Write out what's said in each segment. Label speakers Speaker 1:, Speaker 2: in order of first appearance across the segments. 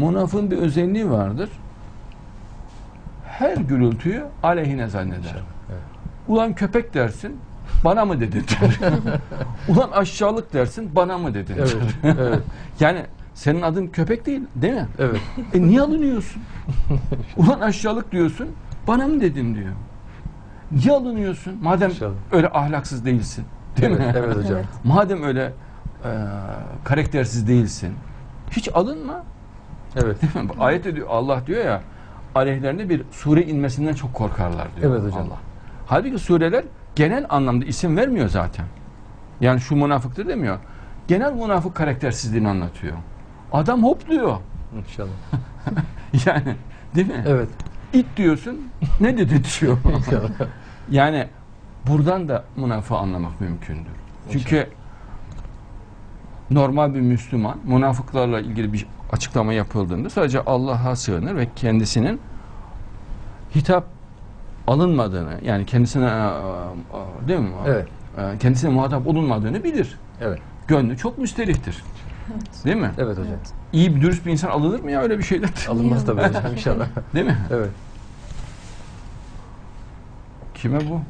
Speaker 1: Münafığın bir özelliği vardır. Her gürültüyü aleyhine zanneder.
Speaker 2: Evet.
Speaker 1: Ulan köpek dersin, bana mı dedin der. Ulan aşağılık dersin, bana mı dedin der.
Speaker 2: Evet. Evet.
Speaker 1: Yani senin adın köpek değil, değil mi?
Speaker 2: Evet.
Speaker 1: E niye alınıyorsun? Ulan aşağılık diyorsun, bana mı dedin diyor. Niye alınıyorsun? Madem
Speaker 2: İnşallah.
Speaker 1: öyle ahlaksız değilsin. Değil
Speaker 2: evet,
Speaker 1: mi?
Speaker 2: evet hocam.
Speaker 1: Madem öyle e, karaktersiz değilsin, hiç alınma.
Speaker 2: Evet.
Speaker 1: Ayet diyor, Allah diyor ya, aleyhlerinde bir sure inmesinden çok korkarlar diyor
Speaker 2: Evet hocam.
Speaker 1: Allah. Halbuki sureler genel anlamda isim vermiyor zaten. Yani şu münafıktır demiyor. Genel münafık karaktersizliğini anlatıyor. Adam hopluyor.
Speaker 2: İnşallah.
Speaker 1: Yani değil mi?
Speaker 2: Evet.
Speaker 1: İt diyorsun, ne dedi diyor.
Speaker 2: İnşallah.
Speaker 1: yani buradan da münafığı anlamak mümkündür. Çünkü normal bir Müslüman münafıklarla ilgili bir açıklama yapıldığında sadece Allah'a sığınır ve kendisinin hitap alınmadığını yani kendisine e, e, değil mi?
Speaker 2: Evet.
Speaker 1: E, Kendisine muhatap olunmadığını bilir.
Speaker 2: Evet.
Speaker 1: Gönlü çok müsterihtir. Değil mi?
Speaker 2: Evet hocam.
Speaker 1: İyi bir dürüst bir insan alınır mı ya öyle bir şeyden?
Speaker 2: Alınmaz tabii hocam inşallah.
Speaker 1: Değil mi?
Speaker 2: Evet.
Speaker 1: Kime bu?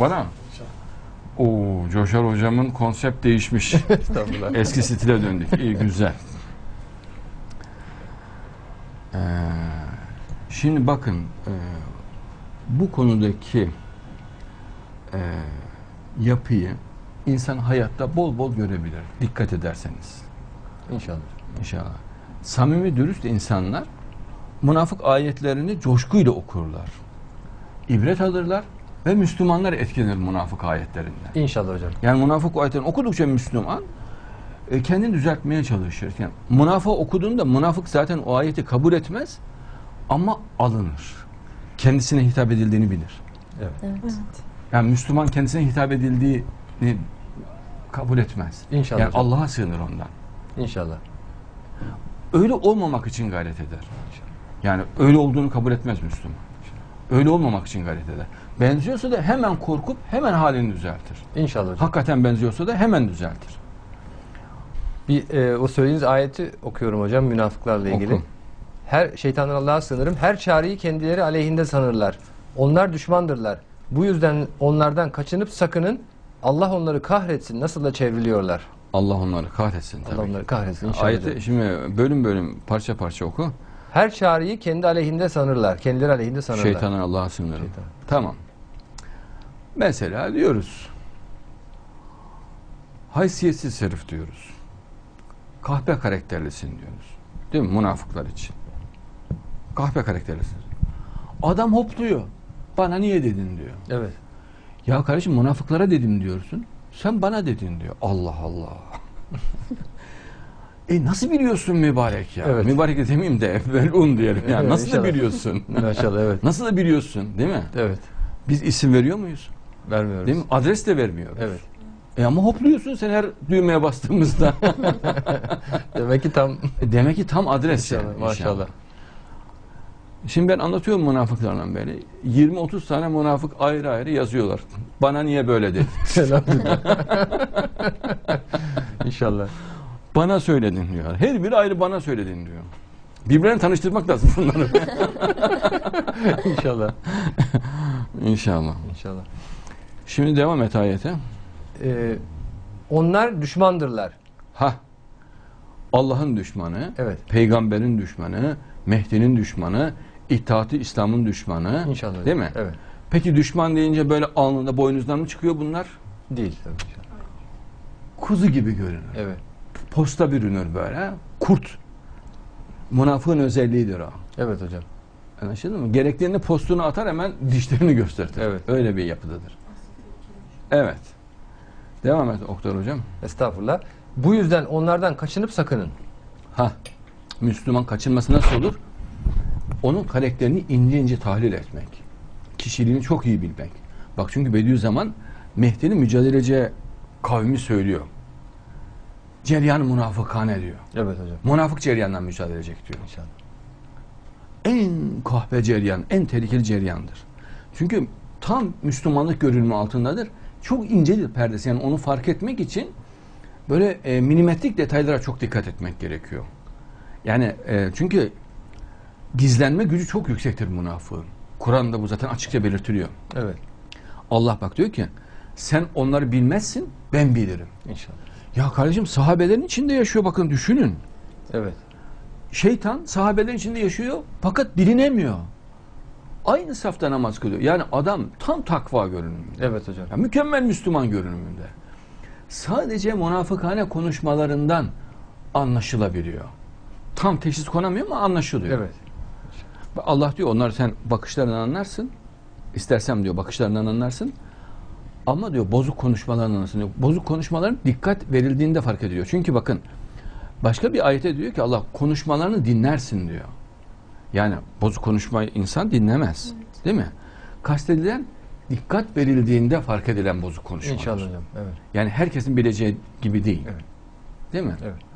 Speaker 1: Bana mı? Oo, Coşar hocamın konsept değişmiş.
Speaker 2: Estağfurullah.
Speaker 1: Eski stile döndük. İyi güzel. Ee, şimdi bakın e, bu konudaki e, yapıyı insan hayatta bol bol görebilir. Dikkat ederseniz.
Speaker 2: İnşallah.
Speaker 1: İnşallah. Samimi dürüst insanlar münafık ayetlerini coşkuyla okurlar. İbret alırlar ve Müslümanlar etkilenir münafık ayetlerinden.
Speaker 2: İnşallah hocam.
Speaker 1: Yani münafık ayetlerini okudukça Müslüman e, kendini düzeltmeye çalışır. Yani münafık okuduğunda münafık zaten o ayeti kabul etmez ama alınır. Kendisine hitap edildiğini bilir.
Speaker 2: Evet.
Speaker 3: Evet.
Speaker 1: Yani Müslüman kendisine hitap edildiğini kabul etmez.
Speaker 2: İnşallah
Speaker 1: Yani. Allah'a sığınır ondan.
Speaker 2: İnşallah.
Speaker 1: Öyle olmamak için gayret eder. Yani öyle olduğunu kabul etmez Müslüman. Öyle olmamak için gayret eder. Benziyorsa da hemen korkup hemen halini düzeltir.
Speaker 2: İnşallah hocam.
Speaker 1: Hakikaten benziyorsa da hemen düzeltir.
Speaker 2: Bir e, o söylediğiniz ayeti okuyorum hocam münafıklarla ilgili.
Speaker 1: Oku.
Speaker 2: Her şeytandan Allah'a sığınırım. Her çağrıyı kendileri aleyhinde sanırlar. Onlar düşmandırlar. Bu yüzden onlardan kaçınıp sakının. Allah onları kahretsin. Nasıl da çevriliyorlar.
Speaker 1: Allah onları kahretsin tabii.
Speaker 2: Allah onları kahretsin inşallah.
Speaker 1: Ayeti şimdi bölüm bölüm parça parça oku.
Speaker 2: Her çağrıyı kendi aleyhinde sanırlar. Kendileri aleyhinde sanırlar.
Speaker 1: Şeytanın Allah'a sığınırım.
Speaker 2: Şeytan.
Speaker 1: Tamam. Mesela diyoruz. Haysiyetsiz herif diyoruz. Kahpe karakterlisin diyoruz. Değil mi? Münafıklar için. Kahpe karakterlisin. Adam hopluyor. Bana niye dedin diyor.
Speaker 2: Evet.
Speaker 1: Ya kardeşim münafıklara dedim diyorsun. Sen bana dedin diyor. Allah Allah. e nasıl biliyorsun mübarek ya?
Speaker 2: Evet.
Speaker 1: Mübarek de demeyeyim de evvelun diyelim ya.
Speaker 2: Evet,
Speaker 1: nasıl da
Speaker 2: inşallah.
Speaker 1: biliyorsun?
Speaker 2: Maşallah evet.
Speaker 1: nasıl da biliyorsun değil mi?
Speaker 2: Evet.
Speaker 1: Biz isim veriyor muyuz?
Speaker 2: Vermiyoruz.
Speaker 1: Değil mi? Adres de vermiyoruz.
Speaker 2: Evet.
Speaker 1: E ama hopluyorsun sen her düğmeye bastığımızda.
Speaker 2: Demek ki tam
Speaker 1: E demek ki tam adres
Speaker 2: İnşallah,
Speaker 1: yani.
Speaker 2: maşallah.
Speaker 1: Şimdi ben anlatıyorum münafıklardan beri. 20-30 tane münafık ayrı ayrı yazıyorlar. Bana niye böyle dedi?
Speaker 2: Elhamdülillah. İnşallah.
Speaker 1: Bana söyledin diyor. Her biri ayrı bana söyledin diyor. Birbirlerini tanıştırmak lazım bunları.
Speaker 2: İnşallah.
Speaker 1: İnşallah.
Speaker 2: İnşallah.
Speaker 1: Şimdi devam et ayete.
Speaker 2: Ee, onlar düşmandırlar.
Speaker 1: Ha. Allah'ın düşmanı,
Speaker 2: Evet.
Speaker 1: peygamberin düşmanı, Mehdi'nin düşmanı, itaati İslam'ın düşmanı.
Speaker 2: İnşallah.
Speaker 1: Değil mi?
Speaker 2: Evet.
Speaker 1: Peki düşman deyince böyle alnında boynuzdan mı çıkıyor bunlar?
Speaker 2: Değil tabii.
Speaker 1: Kuzu gibi görünür.
Speaker 2: Evet.
Speaker 1: Posta bürünür böyle. Kurt. Münafığın özelliğidir o.
Speaker 2: Evet hocam.
Speaker 1: Anlaşıldın mı? Gerektiğinde postunu atar hemen dişlerini gösterir.
Speaker 2: Evet.
Speaker 1: Öyle bir yapıdadır. Evet. Devam et Oktay Hocam.
Speaker 2: Estağfurullah. Bu yüzden onlardan kaçınıp sakının.
Speaker 1: Ha. Müslüman kaçınması nasıl olur? Onun karakterini ince ince tahlil etmek. Kişiliğini çok iyi bilmek. Bak çünkü Bediüzzaman Mehdi'nin mücadeleci kavmi söylüyor. Ceryan münafıkane diyor.
Speaker 2: Evet hocam.
Speaker 1: Münafık ceryandan mücadele edecek diyor.
Speaker 2: İnşallah.
Speaker 1: En kahpe ceryan, en tehlikeli ceryandır. Çünkü tam Müslümanlık görülme altındadır. Çok incedir perdesi. Yani onu fark etmek için böyle e, milimetrik detaylara çok dikkat etmek gerekiyor. Yani e, çünkü gizlenme gücü çok yüksektir münafığın. Kur'an'da bu zaten açıkça belirtiliyor.
Speaker 2: Evet.
Speaker 1: Allah bak diyor ki sen onları bilmezsin ben bilirim.
Speaker 2: İnşallah.
Speaker 1: Ya kardeşim sahabelerin içinde yaşıyor bakın düşünün.
Speaker 2: Evet.
Speaker 1: Şeytan sahabelerin içinde yaşıyor fakat bilinemiyor. Aynı safta namaz kılıyor. Yani adam tam takva görünümünde.
Speaker 2: Evet hocam.
Speaker 1: Ya mükemmel Müslüman görünümünde. Sadece münafıkane konuşmalarından anlaşılabiliyor. Tam teşhis konamıyor ama anlaşılıyor.
Speaker 2: Evet.
Speaker 1: Allah diyor onlar sen bakışlarından anlarsın. İstersem diyor bakışlarından anlarsın. Ama diyor bozuk konuşmalarından anlarsın diyor. Bozuk konuşmaların dikkat verildiğinde fark ediliyor. Çünkü bakın başka bir ayete diyor ki Allah konuşmalarını dinlersin diyor. Yani bozuk konuşmayı insan dinlemez. Değil mi? Kastedilen dikkat verildiğinde fark edilen bozuk konuşmalar.
Speaker 2: İnşallah hocam. Evet.
Speaker 1: Yani herkesin bileceği gibi değil.
Speaker 2: Evet.
Speaker 1: Değil mi?
Speaker 2: Evet.